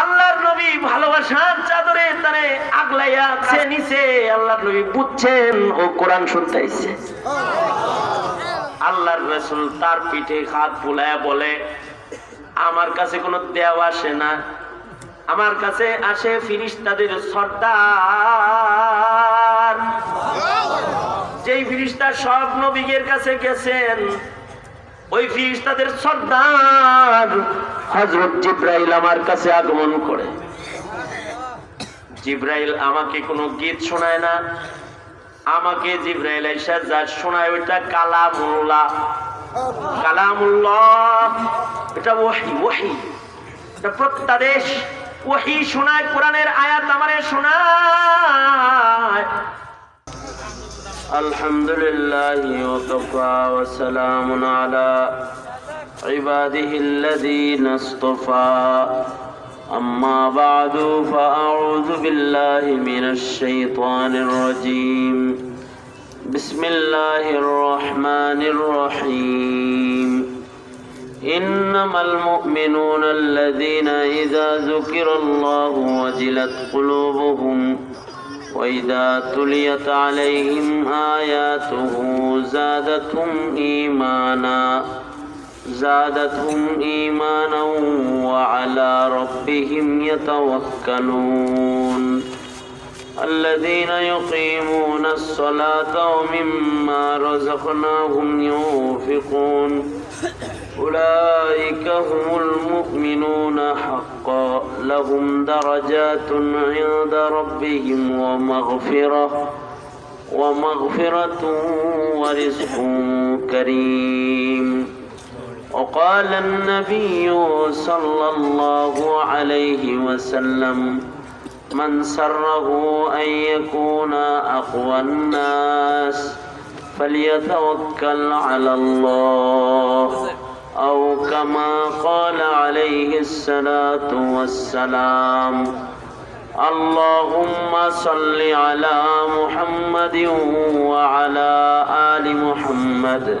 আল্লাহর নবী ভালোবাসার চাদরে তারে আগলাইয়া আছে নিচে আল্লাহর নবী বুঝছেন ও কোরআন শুনতেছে। আল্লাহর রসুল তার পিঠে হাত বুলায় বলে, আমার কাছে কোনো দেও আসে না। আমার কাছে আসে ফিরিস্তাদের সর্দার। যেই ফিরিস্তা সব নবীদের কাছে গেছেন, ওই ফিরিস্তাদের সর্দার। হজরত জিব্রাইল আমার কাছে আগমন করে। জিব্রাইল আমাকে কোনো গীত শোনায় না। আমাকে জিব্রাইল এসে যা শোনায় ওইটা কালামুল্লাহ। কালামুল্লাহ, এটা ওহি ওহি এটা প্রত্যাদেশ। ওহি শোনায়, কোরআনের আয়াত আমারে শোনায়। আলহামদুলিল্লাহ ওয়া সালামুন আলা عباده الذين اصطفى. أما بعد فأعوذ بالله من الشيطان الرجيم. بسم الله الرحمن الرحيم. إنما المؤمنون الذين إذا ذكر الله وجلت قلوبهم وإذا تليت عليهم آياته زادتهم إيمانا. زادتهم إيمانا وعلى ربهم يتوكلون. الذين يقيمون الصلاة ومما رزقناهم ينفقون. أولئك هم المؤمنون حقا. لهم درجات عند ربهم ومغفرة ومغفرة ورزق كريم. وقال النبي صلى الله عليه وسلم من سره أن يكون أقوى الناس فليتوكل على الله. أو كما قال عليه الصلاة والسلام اللهم صل على محمد وعلى آل محمد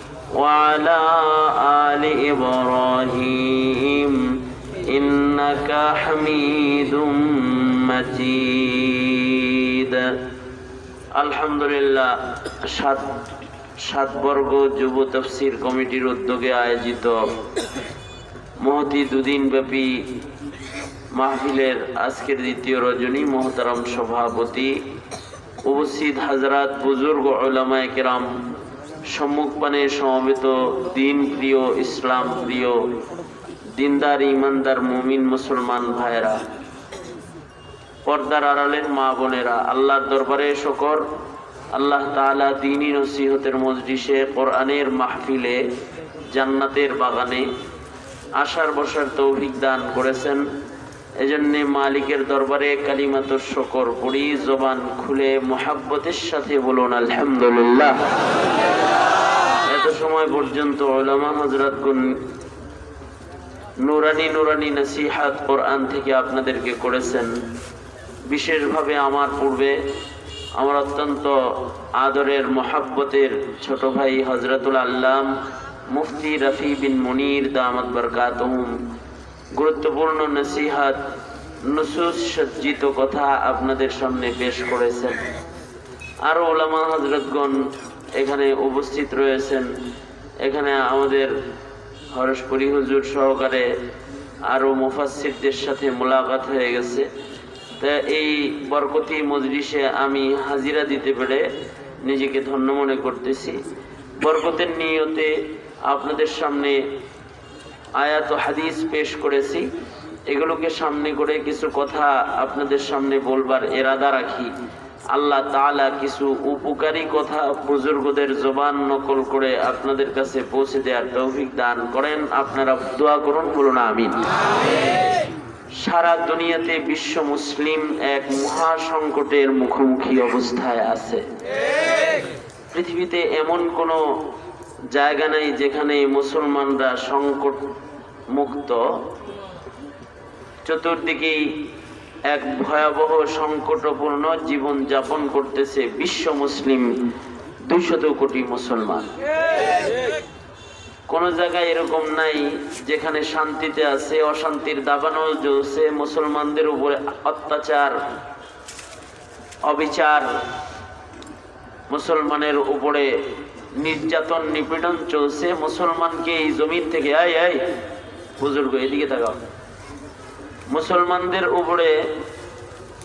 وعلى آل إبراهيم إنك حميد مجيد الحمد لله সাত সাতবর্গ যুব তফসির কমিটির উদ্যোগে আয়োজিত মহতি দুদিন ব্যাপী মাহফিলের আজকের দ্বিতীয় রজনী মহতারাম সভাপতি উপস্থিত হাজরাত বুজুর্গ ওলামায় কেরাম সম্মুখপানে সমবেত দিন প্রিয় ইসলাম, প্রিয় দিনদার, ইমানদার, মুমিন, মুসলমান ভাইয়েরা, পর্দার আড়ালের মা বোনেরা, আল্লাহর দরবারে শকর, আল্লাহ তাআলা দিনী নসিহতের মজলিসে, কোরআনের মাহফিলে, জান্নাতের বাগানে আশার বসার তৌফিক দান করেছেন। এজন্য মালিকের দরবারে কালিমাতুর শকর, পড়ি, জবান খুলে মোহাব্বতের সাথে বলুন, আলহামদুলিল্লাহ। এত সময় পর্যন্ত ওলামা হজরত নুরানি নুরানি নসিহাত কোরআন থেকে আপনাদেরকে করেছেন। বিশেষভাবে আমার পূর্বে আমার অত্যন্ত আদরের, মহাব্বতের ছোট ভাই হজরতুল আল্লাম মুফতি রফি বিন মনির দামদ বরকাতহুম গুরুত্বপূর্ণ নসিহাত, নুসুস সজ্জিত কথা আপনাদের সামনে পেশ করেছেন। আরও ওলামা হজরতগণ এখানে উপস্থিত রয়েছেন। এখানে আমাদের হরসপুরি হুজুর সহকারে আরও মুফাসিরদের সাথে মোলাকাত হয়ে গেছে। তা এই বরকতি মজলিসে আমি হাজিরা দিতে পেরে নিজেকে ধন্য মনে করতেছি। বরকতের নিয়তে আপনাদের সামনে আয়াত ও হাদিস পেশ করেছি। এগুলোকে সামনে করে কিছু কথা আপনাদের সামনে বলবার এরাদা রাখি। আল্লাহ তাআলা কিছু উপকারী কথা বুজুর্গদের জবান নকল করে আপনাদের কাছে পৌঁছে দেওয়ার তৌফিক দান করেন। আপনারা দোয়া করুন, বলুন আমিন। সারা দুনিয়াতে বিশ্ব মুসলিম এক মহা সংকটের মুখোমুখি অবস্থায় আছে। পৃথিবীতে এমন কোনো জায়গা নেই যেখানে মুসলমানরা সংকট মুক্ত। চতুর্দিকেই এক ভয়াবহ সংকটপূর্ণ জীবন যাপন করতেছে বিশ্ব মুসলিম দুইশত কোটি মুসলমান। কোন জায়গায় এরকম নাই যেখানে শান্তিতে আছে, অশান্তির দাবানো জ্বলছে, মুসলমানদের উপরে অত্যাচার, অবিচার, মুসলমানের উপরে নির্যাতন, নিপীড়ন চলছে। মুসলমানকে এই জমিন থেকে আয় আয় বুজুর্গ এদিকে তাকাও। মুসলমানদের উপরে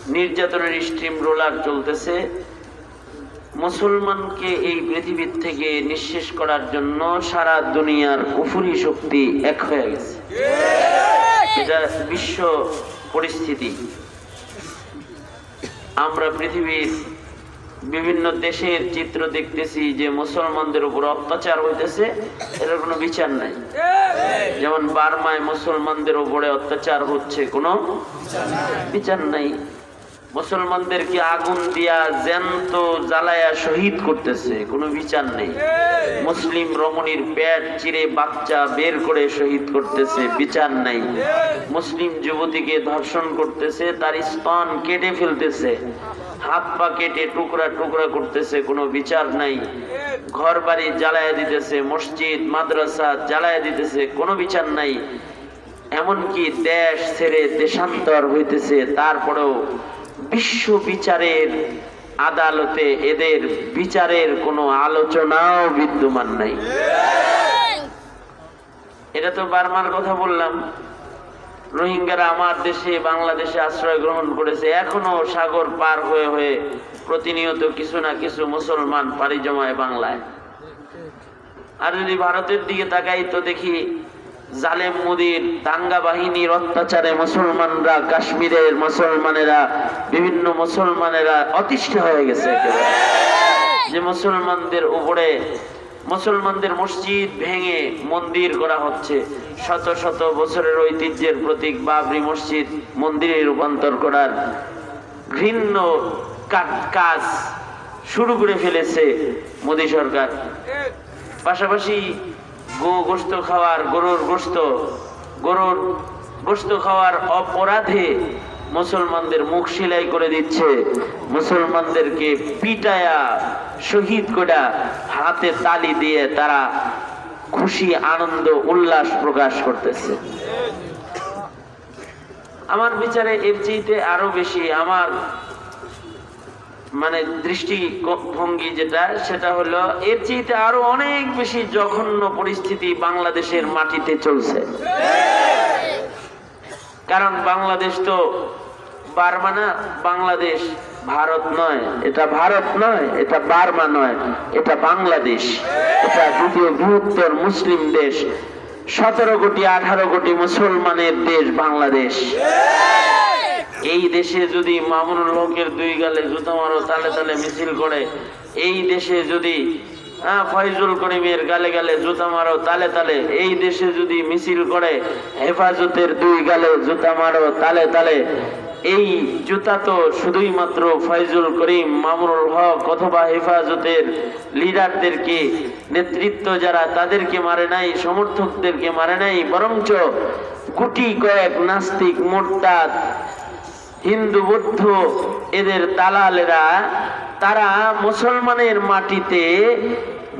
নির্যাতনের স্ট্রিম রোলার চলতেছে। মুসলমানকে এই পৃথিবীর থেকে নিঃশেষ করার জন্য সারা দুনিয়ার কুফুরি শক্তি এক হয়ে গেছে। এটা বিশ্ব পরিস্থিতি। আমরা পৃথিবীর বিভিন্ন দেশের চিত্র দেখতেছি যে মুসলমানদের উপর অত্যাচার হইতেছে এর কোনো বিচার নাই। যেমন বার্মায় মুসলমানদের উপরে অত্যাচার হচ্ছে, কোনো বিচার নাই। মুসলমানদেরকে আগুন দিয়া জ্যান্ত জ্বালায়া শহীদ করতেছে, কোনো বিচার নেই। মুসলিম রমণীর পেট চিরে বাচ্চা বের করে শহীদ করতেছে, বিচার নাই। মুসলিম যুবতীকে ধর্ষণ করতেছে, তার স্তন কেটে ফেলতেছে। হাত পা কেটে টুকরা টুকরা করতেছে কোনো বিচার নাই। ঘর বাড়ি জ্বালায়া দিতেছে মসজিদ মাদ্রাসা জ্বালায়া দিতেছে কোনো বিচার নাই। এমনকি দেশ ছেড়ে দেশান্তর হইতেছে তারপরেও বিশ্ব বিচারের আদালতে এদের বিচারের কোনো আলোচনাও বিদ্যমান নাই। এটা তো বার্মার কথা বললাম। রোহিঙ্গারা আমার দেশে, বাংলাদেশে আশ্রয় গ্রহণ করেছে। এখনও সাগর পার হয়ে হয়ে প্রতিনিয়ত কিছু না কিছু মুসলমান পাড়ি জমায় বাংলায়। আর যদি ভারতের দিকে তাকাই তো দেখি জালেম মুদির দাঙ্গা বাহিনীর অত্যাচারে মুসলমানরা, কাশ্মীরের মুসলমানেরা, বিভিন্ন মুসলমানেরা অতিষ্ঠ হয়ে গেছে যে মুসলমানদের উপরে মুসলমানদের মসজিদ ভেঙে মন্দির করা হচ্ছে। শত শত বছরের ঐতিহ্যের প্রতীক বাবরি মসজিদ মন্দিরে রূপান্তর করার ঘৃণ্য কাজ শুরু করে ফেলেছে মোদী সরকার। পাশাপাশি গো গোস্ত খাওয়ার গরুর গোস্ত গরুর গোস্ত খাওয়ার অপরাধে মুসলমানদের মুখ সেলাই করে দিচ্ছে। মুসলমানদেরকে পিটায়া, শহীদ করা, হাতে তালি দিয়ে তারা খুশি, আনন্দ, উল্লাস প্রকাশ করতেছে। আমার বিচারে এর চেয়েতে আরও বেশি আমার মানে দৃষ্টি ভঙ্গি যেটা, সেটা হলো এর চেয়েতে আরও অনেক বেশি জঘন্য পরিস্থিতি বাংলাদেশের মাটিতে চলছে। কারণ বাংলাদেশ তো বার্মা না, বাংলাদেশ ভারত নয়। এটা ভারত নয়, এটা বার্মা নয়, এটা বাংলাদেশ। এটা দ্বিতীয় বৃহত্তর মুসলিম দেশ। সতেরো কোটি, আঠারো কোটি মুসলমানের দেশ বাংলাদেশ। এই দেশে যদি মামুনুল হকের দুই গালে জুতো মারো, তালে তালে মিছিল করে। এই দেশে যদি ফয়জুল করিমের গালে গালে জুতা মারো, তালে তালে। এই দেশে যদি মিছিল করে, হেফাজতের দুই গালে জুতা মারো, তালে তালে। এই জুতা তো শুধুই মাত্র ফয়জুল করিম হক অথবা হেফাজতের লিডারদেরকে, নেতৃত্ব যারা তাদেরকে মারে নাই, সমর্থকদেরকে মারে নাই, বরঞ্চ গুটি কয়েক নাস্তিক, মোরতাদ, হিন্দু, বৌদ্ধ, এদের দালালেরা তারা মুসলমানের মাটিতে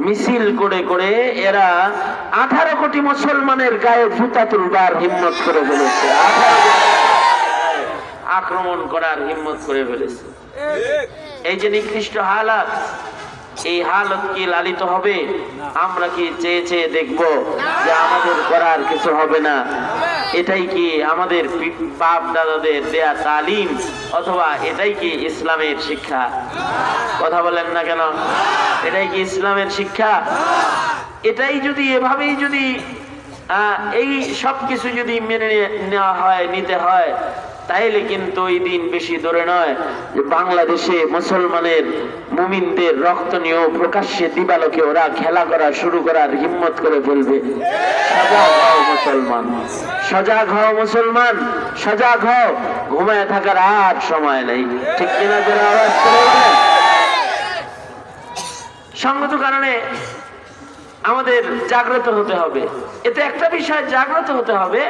মিছিল করে করে এরা আঠারো কোটি মুসলমানের গায়ে ফুতা তুলবার হিম্মত করে ফেলেছে। আক্রমণ করার হিম্মত করে ফেলেছে। এই যে নিকৃষ্ট হালাত এই হালত কি লালিত হবে? আমরা কি চেয়ে চেয়ে দেখব যে আমাদের করার কিছু হবে না? এটাই কি আমাদের বাপ দাদাদের দেয়া তালিম অথবা এটাই কি ইসলামের শিক্ষা? কথা বলেন না কেন? এটাই কি ইসলামের শিক্ষা? এটাই যদি, এভাবেই যদি এই সব কিছু যদি মেনে নেওয়া হয়, নিতে হয় তাইলে কিন্তু ওই দিন বেশি দূরে নয় যে বাংলাদেশে মুসলমানের মুমিনদের রক্ত নিয়েও প্রকাশ্যে দিবালোকে ওরা খেলা করা শুরু করার হিম্মত করে ফেলবে। সজাগ হও মুসলমান, সজাগ হও ঘুমায় থাকার আর সময় নেই। ঠিক কিনা করে কারণে আমাদের জাগ্রত হতে হবে। এতে একটা বিষয় জাগ্রত হতে হবে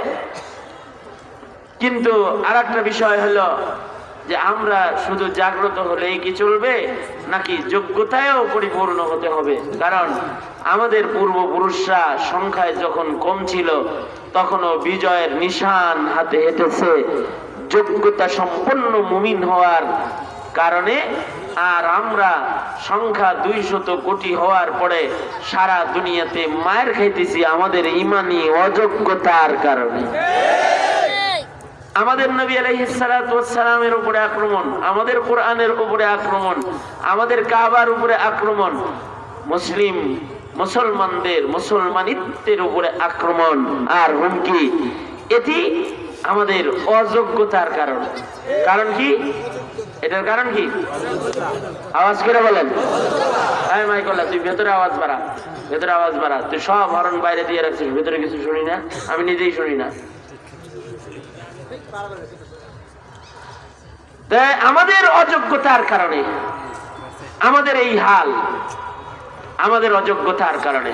কিন্তু আর একটা বিষয় হলো যে আমরা শুধু জাগ্রত হলেই কি চলবে, নাকি যোগ্যতায়ও পরিপূর্ণ হতে হবে? কারণ আমাদের পূর্বপুরুষরা সংখ্যায় যখন কম ছিল, তখনও বিজয়ের নিশান হাতে হেঁটেছে। যোগ্যতা সম্পন্ন মুমিন হওয়ার কারণে আর আমরা সংখ্যা দুইশত কোটি হওয়ার পরে সারা দুনিয়াতে মায়ের খাইতেছি আমাদের ইমানি অযোগ্যতার কারণে। আমাদের নবী আলাইহিসসালামের উপরে আক্রমণ, আমাদের কোরআনের উপরে আক্রমণ, আমাদের কাবার উপরে আক্রমণ, মুসলিম, মুসলমানদের, মুসলমানিত্বের উপরে আক্রমণ আর হুমকি, এটি আমাদের অযোগ্যতার কারণ। কারণ কি? এটার কারণ কি? আওয়াজ করে বলেন। হ্যাঁ মাইকল্লা তুই ভেতরে আওয়াজ বাড়া, ভেতরে আওয়াজ বাড়া, তুই সব হরণ বাইরে দিয়ে রাখছিস, ভেতরে কিছু শুনি না, আমি নিজেই শুনি না। আমাদের অযোগ্যতার কারণে, আমাদের এই হাল, আমাদের অযোগ্যতার কারণে।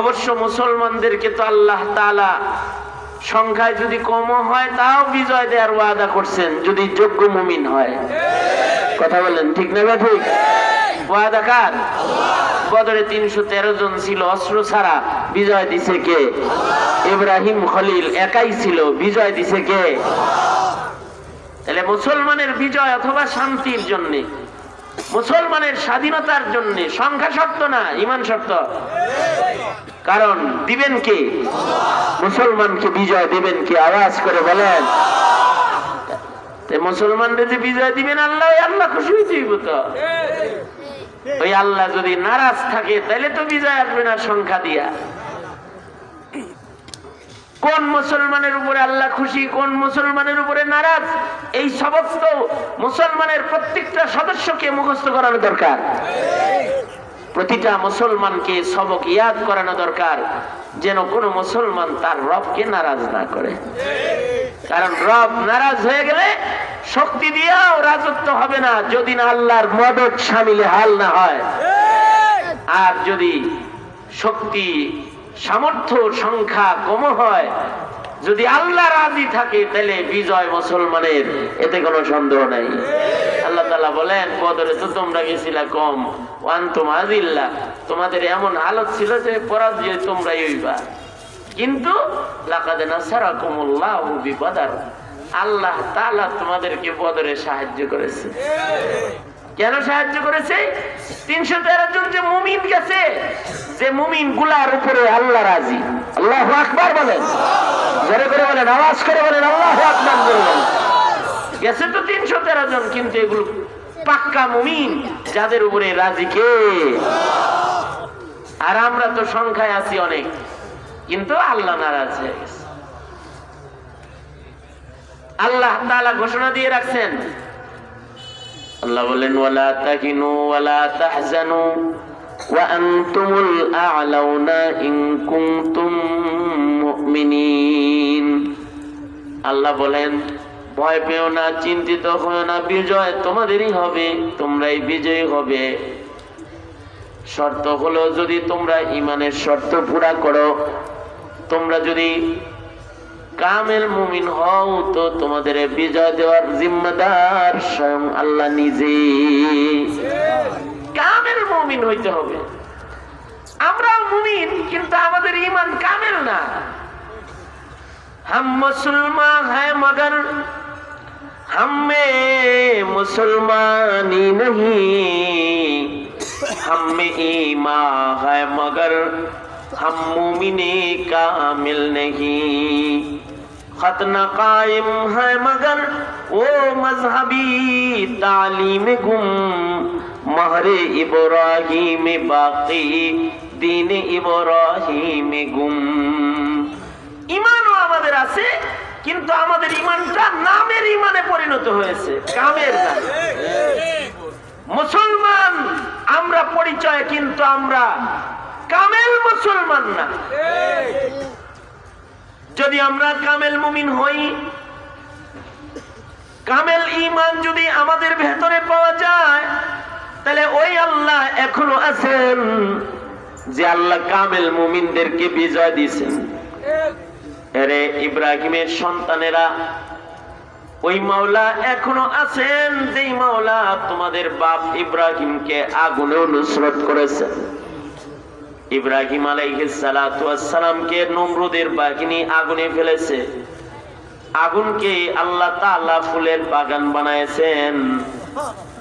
অবশ্য মুসলমানদেরকে তো আল্লাহ তাআলা সংখ্যায় যদি কম হয়, তাও বিজয় দেওয়ার ওয়াদা করছেন, যদি যোগ্য মুমিন হয়। কথা বলেন, ঠিক না ঠিক ওয়াদা কার? বদরে তিনশো তেরো জন ছিল, অস্ত্র ছাড়া বিজয় দিছে কে? ইব্রাহিম খলিল একাই ছিল, বিজয় দিছে কে? তাহলে মুসলমানের বিজয় অথবা শান্তির জন্য? মুসলমানের স্বাধীনতার জন্য? সংখ্যা শর্ত না, ইমান শর্ত? কারণ দিবেন কে? মুসলমানকে বিজয় দিবেন কে? আওয়াজ করে বলেন। মুসলমানদের যে বিজয় দিবেন, আল্লাহ আল্লাহ খুশি হইতে হইব তো। ওই আল্লাহ যদি নারাজ থাকে তাহলে তো বিজয় আসবে না সংখ্যা দিয়া। কোন মুসলমানের উপরে আল্লাহ খুশি, কোন মুসলমানের উপরে নারাজ, এই সমস্ত মুসলমানের প্রত্যেকটা সদস্যকে মুখস্থ করানো দরকার। প্রতিটা মুসলমানকে সবক ইয়াদ করানো দরকার, যেন কোনো মুসলমান তার রবকে নারাজ না করে। কারণ রব নারাজ হয়ে গেলে শক্তি দিয়েও রাজত্ব হবে না, যদি না আল্লাহর মদত সামিলে হাল না হয়। আর যদি শক্তি, সামর্থ্য, সংখ্যা কম হয়, যদি আল্লাহ রাজি থাকে, তাহলে বিজয় মুসলমানের, এতে কোনো সন্দেহ নাই। তালা বলেন বদরে তো তোমরা গেছিলা কম। ওয়ান তোমাদিল্লা তোমাদের এমন হালত ছিল যে পরাজয় তোমরাই হইবা। কিন্তু লাকাদে নাসারাকুমুল্লাহু বিবাদার। আল্লাহ তাআলা তোমাদেরকে বদরে সাহায্য করেছে। কেন সাহায্য করেছে? তিনশো তেরো জন যে মুমিন গেছে, যে মুমিনগুলার উপরে আল্লাহ রাজি। আল্লাহ আকবার বলেন। জোরে করে বলেন, আওয়াজ করে বলেন, আল্লাহ আকবার বলেন। গেছে তো তিনশো তেরো জন, কিন্তু এগুলো পাক্কা মুমিন, যাদের উপরে রাজি কে? আর আমরা তো সংখ্যায় আছি অনেক, কিন্তু আল্লাহ নারাজ হয়ে আল্লাহ তাআলা ঘোষণা দিয়ে রাখছেন, আল্লাহ বলেন, ওয়ালা তাহিনু ওয়ালা তাহজানু, ওয়া আনতুমুল আ'লাউনা ইন আল্লাহ বলেন ভয় পেও না, চিন্তিত হও না, বিজয় তোমাদেরই হবে, তোমরাই বিজয়ী হবে। শর্ত হলো যদি তোমরা ইমানের শর্ত পুরা করো, তোমরা যদি কামেল মুমিন হও, তো তোমাদের বিজয় দেওয়ার জিম্মাদার স্বয়ং আল্লাহ নিজে কামেল মুমিন হইতে হবে। আমরাও মুমিন, কিন্তু আমাদের ইমান কামেল না। হাম মুসলমান হ্যাঁ মগর हम में मुसलमानी नहीं हम में ईमा है मगर हम मुमिने कामिल नहीं खतना कायम है मगर वो मजहबी तालीम गुम महरे इब्राहिम बाकी दीन इब्राहिम गुम ইমানও আমাদের আছে কিন্তু আমাদের ইমানটা নামের ইমানে পরিণত হয়েছে। কামের না মুসলমান, আমরা পরিচয় কিন্তু আমরা কামেল মুসলমান না। যদি আমরা কামেল মুমিন হই, কামেল ইমান যদি আমাদের ভেতরে পাওয়া যায়, তাহলে ওই আল্লাহ এখনও আছেন যে আল্লাহ কামেল মুমিনদেরকে বিজয় দিয়েছেন। এরে ইব্রাহিমের সন্তানেরা, ওই মাওলা এখনও আছেন, যেই মাওলা তোমাদের বাপ ইব্রাহিমকে আগুনে অনুসরণ করেছেন ইব্রাহিম আলাইসালামকে নমরুদের বাহিনী আগুনে ফেলেছে। আগুনকে আল্লাহ ফুলের বাগান বানায়েছেন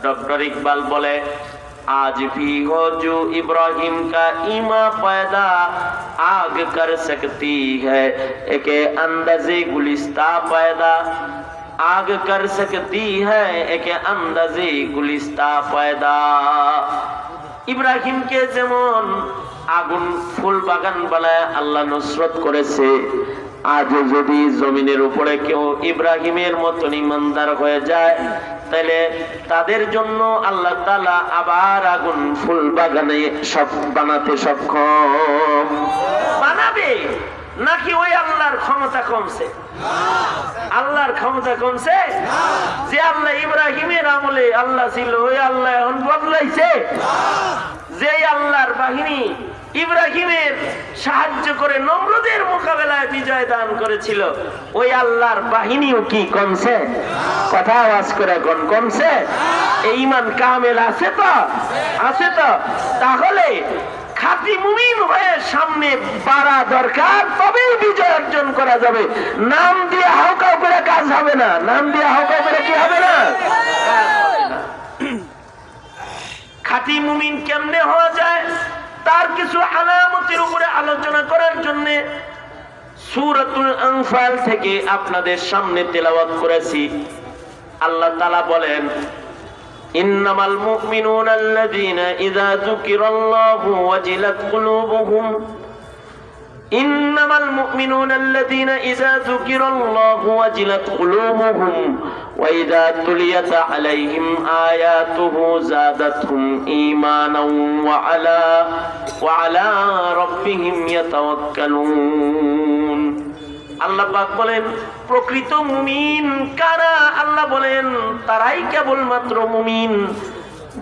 ডক্টর ইকবাল বলে आज भी हो जो इब्राहिम का ईमा पैदा आग कर सकती है एक अंदाजे गुलिस्ता पैदा आग कर सकती है एक अंदाजे गुलिस्ता पैदा ইব্রাহিমকে যেমন আগুন ফুল বাগান বানায় আল্লাহ নসরত করেছে আজও যদি জমিনের উপরে কেউ ইব্রাহিমের মতন ইমানদার হয়ে যায় তাহলে তাদের জন্য আল্লাহ তালা আবার আগুন ফুল বাগানে সব বানাতে সক্ষম। বানাবে? নাকি ওই আল্লাহর ক্ষমতা কমছে? আল্লাহর ক্ষমতা কমছে? যে আল্লাহ ইব্রাহিমের আমলে আল্লাহ ছিল, ওই আল্লাহ এখন বদলাইছে। যে আল্লাহর বাহিনী ইব্রাহিমের সাহায্য করে নম্রদের মোকাবেলায় বিজয় দান করেছিল। ওই আল্লাহর বাহিনীও কি কমছে? কথা আওয়াজ করে কোন কমছে। এই ইমান কামেল আছে তো? আছে তো? তাহলে মুমিন হয়ে সামনে দরকার, তবেই বিজয় অর্জন করা যাবে। নাম দিয়ে করে কাজ হবে না। নাম দিয়ে করে কি হবে না। খাঁটি মুমিন কেমনে হওয়া যায়? তার কিছু আলামতির উপরে আলোচনা করার জন্য সুরাতুল আনফাল থেকে আপনাদের সামনে তেলাওয়াত করেছি। আল্লাহ তাআলা বলেন, ইন্নামাল মুমিনুনা আল্লাযীনা ইযা যুকিরাল্লাহু ওয়াজিলাত কুলুবুহুম। إنما المؤمنون الذين إذا ذكر الله وجلت قلوبهم وإذا تليت عليهم آياته زادتهم إيمانا وعلى وعلى ربهم يتوكلون আল্লাহ পাক বলেন প্রকৃত মুমিন কারা আল্লাহ বলেন তারাই কেবলমাত্র মুমিন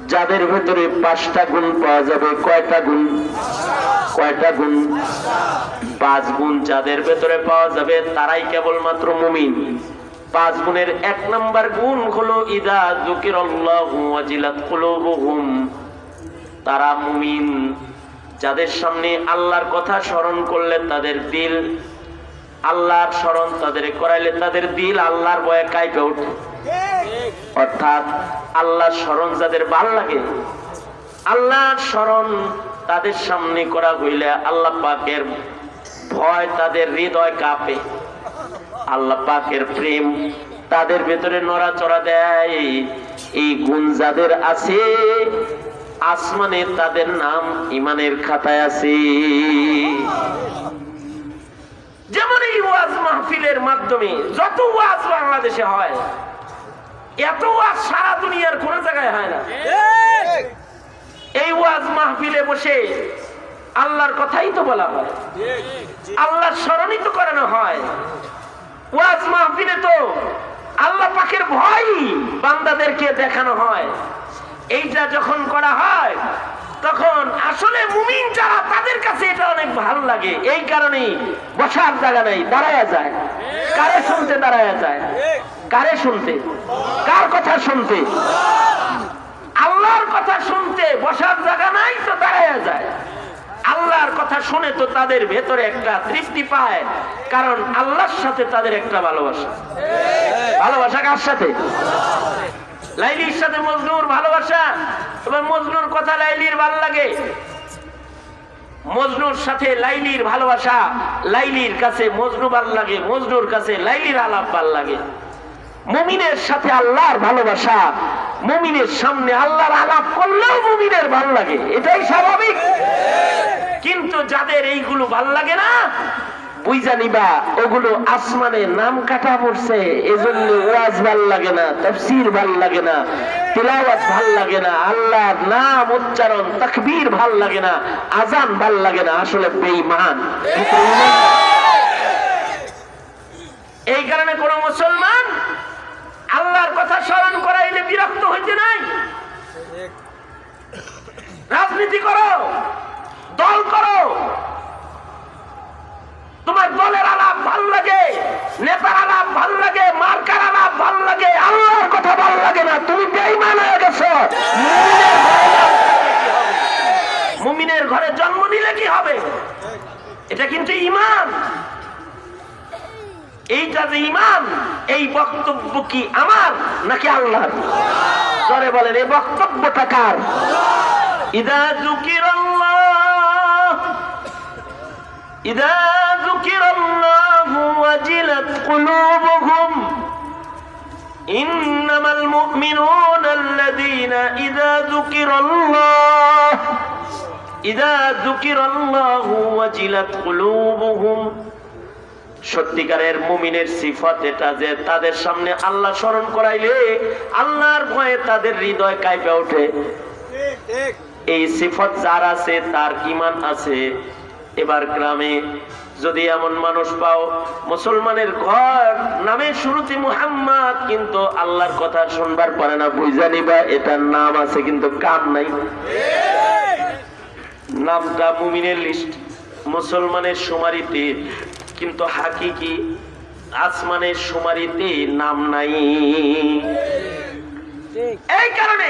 যাদের ভেতরে পাঁচটা গুণ পাওয়া যাবে, কয়টা গুণ? কয়টা গুণ? পাঁচ গুণ যাদের ভেতরে পাওয়া যাবে, তারাই কেবলমাত্র মুমিন। পাঁচ গুণের এক নাম্বার গুণ হলো, ইদা জুকির তারা মুমিন। যাদের সামনে আল্লাহর কথা স্মরণ করলে তাদের দিল, আল্লাহর স্মরণ তাদের করাইলে তাদের দিল, আল্লাহর বয়ে কাইপে ওঠে অর্থাৎ আল্লাহর স্মরণ যাদের ভালো লাগে আল্লাহর স্মরণ তাদের সামনে করা হইলে আল্লাহ পাকের ভয় তাদের হৃদয় কাঁপে। আল্লাহ পাকের প্রেম তাদের ভেতরে নড়াচড়া দেয়। এই গুণ যাদের আছে, আসমানে তাদের নাম ইমানের খাতায় আছে। যেমন এই ওয়াজ মাহফিলের মাধ্যমে, যত ওয়াজ বাংলাদেশে হয় এত ওয়াজ সারা দুনিয়ার কোন জায়গায় হয় না। এই ওয়াজ মাহফিলে বসে আল্লাহর কথাই তো বলা হয়। আল্লাহর স্মরণই তো করানো হয়। ওয়াজ মাহফিলে তো আল্লাহ পাকের ভয় বান্দাদেরকে দেখানো হয়। এইটা যখন করা হয় তখন আসলে মুমিন যারা, তাদের কাছে এটা অনেক ভালো লাগে। এই কারণেই বসার জায়গা নেই, দাঁড়ায় যায়। কারে শুনতে দাঁড়ায়া যায়? কারে শুনতে? কার কথা শুনতে? আল্লাহর কথা শুনতে বসার জায়গা নাই তো দাঁড়ায়া যায়। আল্লাহর কথা শুনে তো তাদের ভেতরে একটা তৃপ্তি পায়, কারণ আল্লাহর সাথে তাদের একটা ভালোবাসা। ভালোবাসা কার সাথে? লাইলির সাথে মজনুর ভালোবাসা এবার মজনুর কথা লাইলির ভালো লাগে। মজনুর সাথে লাইলির ভালোবাসা, লাইলির কাছে মজনু ভালো লাগে, মজনুর কাছে লাইলির আলাপ ভালো লাগে। মুমিনের সাথে আল্লাহর ভালোবাসা, মুমিনের সামনে আল্লাহর আলাপ করলেও মুমিনের ভালো লাগে। এটাই স্বাভাবিক। কিন্তু যাদের এইগুলো ভালো লাগে না বুঝা নিবা, ওগুলো আসমানে নাম কাটা পড়ছে, এজন্য ওয়াজ ভালো লাগে না, তাফসীর ভালো লাগে না, তিলাওয়াত ভালো লাগে না, আল্লাহর নাম উচ্চারণ, তাকবীর ভালো লাগে না আজান ভালো লাগে না, আসলে বেঈমান। এই কারণে কোন মুসলমান আল্লাহর কথা স্মরণ করাইলে বিরক্ত হইতে নাই। রাজনীতি করো, দল করো তোমার দলের আলাপ ভালো লাগে, নেতার আলাপ ভালো লাগে, মার্কার আলাপ ভালো লাগে, আল্লাহর কথা ভালো লাগে না। তুমি বেইমান হয়ে গেছো। মুমিনের ঘরে জন্ম নিলে কি হবে? এটা কিন্তু ইমান এইটা যে ইমান এই বক্তব্য কি আমার নাকি আল্লাহ করে বলেন, এই বক্তব্যটা কার? ইদা জুকির ইদা ذكر الله وجلت قلوبهم إنما المؤمنون الذين إذا ذكر الله إذا ذكر الله وجلت قلوبهم সত্যিকারের মুমিনের সিফত এটা যে তাদের সামনে আল্লাহ স্মরণ করাইলে আল্লাহর ভয়ে তাদের হৃদয় কাঁপে ওঠে এই সিফত যার আছে তার ইমান আছে এবার গ্রামে যদি এমন মানুষ পাও, মুসলমানের ঘর নামে শুরুতে মুহাম্মদ, কিন্তু আল্লাহর কথা শুনবার পরে না বুঝা নিবা, এটার নাম আছে কিন্তু কাম নাই। নামটা মুমিনের লিস্ট, মুসলমানের সুমারিতে কিন্তু হাকিকি আসমানের সুমারিতে নাম নাই। এই কারণে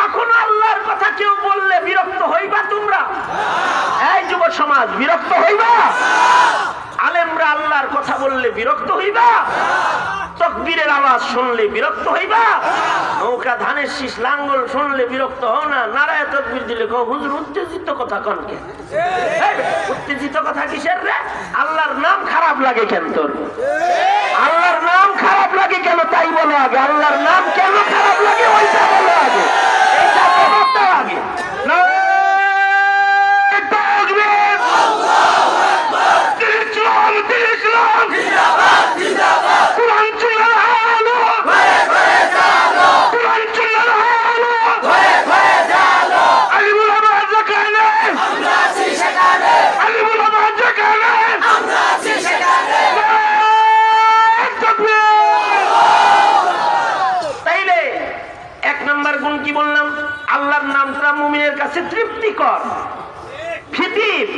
কখনো আল্লাহর কথা কেউ বললে বিরক্ত হইবা তোমরা? এই যুব সমাজ, বিরক্ত হইবা? আলেমরা আল্লাহর কথা বললে বিরক্ত হইবা? তকবীরের আওয়াজ শুনলে বিরক্ত হইবা? নৌকা, ধানের শীষ, লাঙ্গল শুনলে বিরক্ত হও না। নারায় তকবীর দিলে কো হুজুর, উত্তেজিত কথা কনকে উত্তেজিত কথা কিসের রে? আল্লাহর নাম খারাপ লাগে কেন তোর? আল্লাহর নাম খারাপ লাগে কেন তাই বলো আগে। আল্লাহর নাম কেন খারাপ লাগে ওইটা বলো আগে এইটা জবাব দাও আগে নারায়ে তাকবীর! ইসলাম, ইসলাম! কোরআন চলার আলো! কোরআন চলার আলো! আলিমুল আমার যেখানে! আলিমুল আমার যেখানে! নারায়ে তাকবীর! তাইলে এক নম্বর গুণ কি বললাম আল্লাহর নামটা মুমিনের কাছে তৃপ্তিকর ফিতির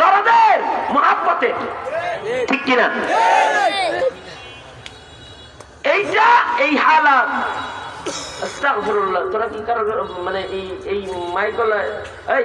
দরদের মহাব্বতের ঠিক কিনা এইটা এই হালাত আস্তাগফিরুল্লাহ তোরা কি কারও মানে এই এই মাইকলা এই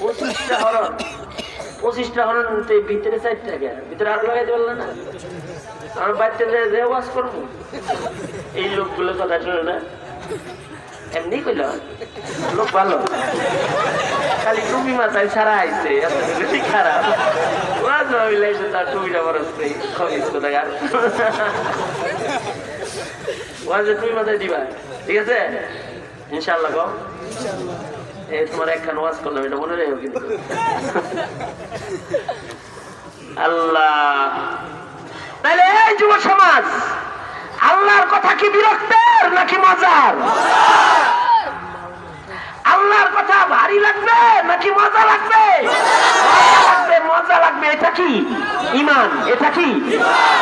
পঁচিশটা হরণ। পঁচিশটা হরণ ভিতরে চারটা কে ভিতরে আরও লাগাইতে পারল না? আমার বাচ্চা যে ওয়াজ করব? এই লোকগুলো কথা শুনে না? এমনি কইল, লোক ভালো খালি টুপি মাথায় ছাড়া আইছে বেশি খারাপ। ওয়াজ ভাবিলে তার টুপিটা বরস নেই খবিস কোথাকার ওয়াজে টুপি মাথায় দিবা, ঠিক আছে? ইনশাল্লাহ গো। এই তোমার একখান ওয়াজ করলাম, এটা মনে রেখো কিন্তু। আল্লাহ। তাহলে এই যুব সমাজ, আল্লাহর কথা কি বিরক্তের নাকি মজার? আল্লাহর কথা ভারী লাগবে নাকি মজা লাগবে? মজা লাগবে মজা লাগবে, এটা কি? ইমান, এটা কি?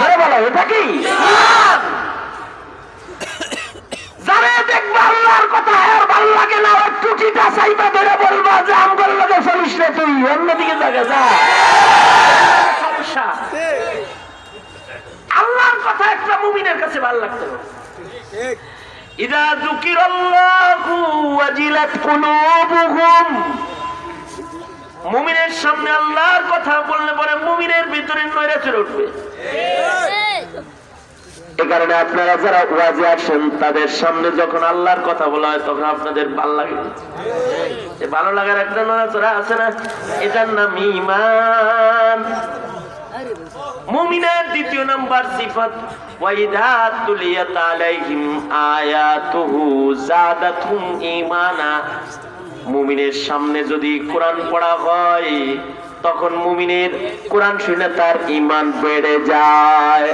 বলো, এটা কি? ইমান। যারে দেখবে আল্লাহর কথা আর ভালো লাগে না ওর টুটিটা চাইবা ধরে বলবা যে আমগর লগে চলিস রে তুই অন্যদিকে জায়গা যা। সমস্যা আল্লাহর কথা একটা মুমিনের কাছে ভালো লাগতে। হবে ইদা যুকিরাল্লাহু ওয়াজিলাত কুলুবুহুম। মুমিনের সামনে আল্লাহর কথা বললে পরে মুমিনের ভিতরে নৈরাচর উঠবে। এ কারণে আপনারা যারা ওয়াজে আসেন তাদের সামনে যখন আল্লাহর কথা বলা হয়, তখন আপনাদের ভালো লাগে। ভালো লাগার একটা নড়াচড়া আছে না? এটার নাম ইমান মুমিনের দ্বিতীয় নাম্বার সিফাত মুমিনের সামনে যদি কোরআন পড়া হয়, তখন মুমিনের কোরআন শুনে তার ইমান বেড়ে যায়।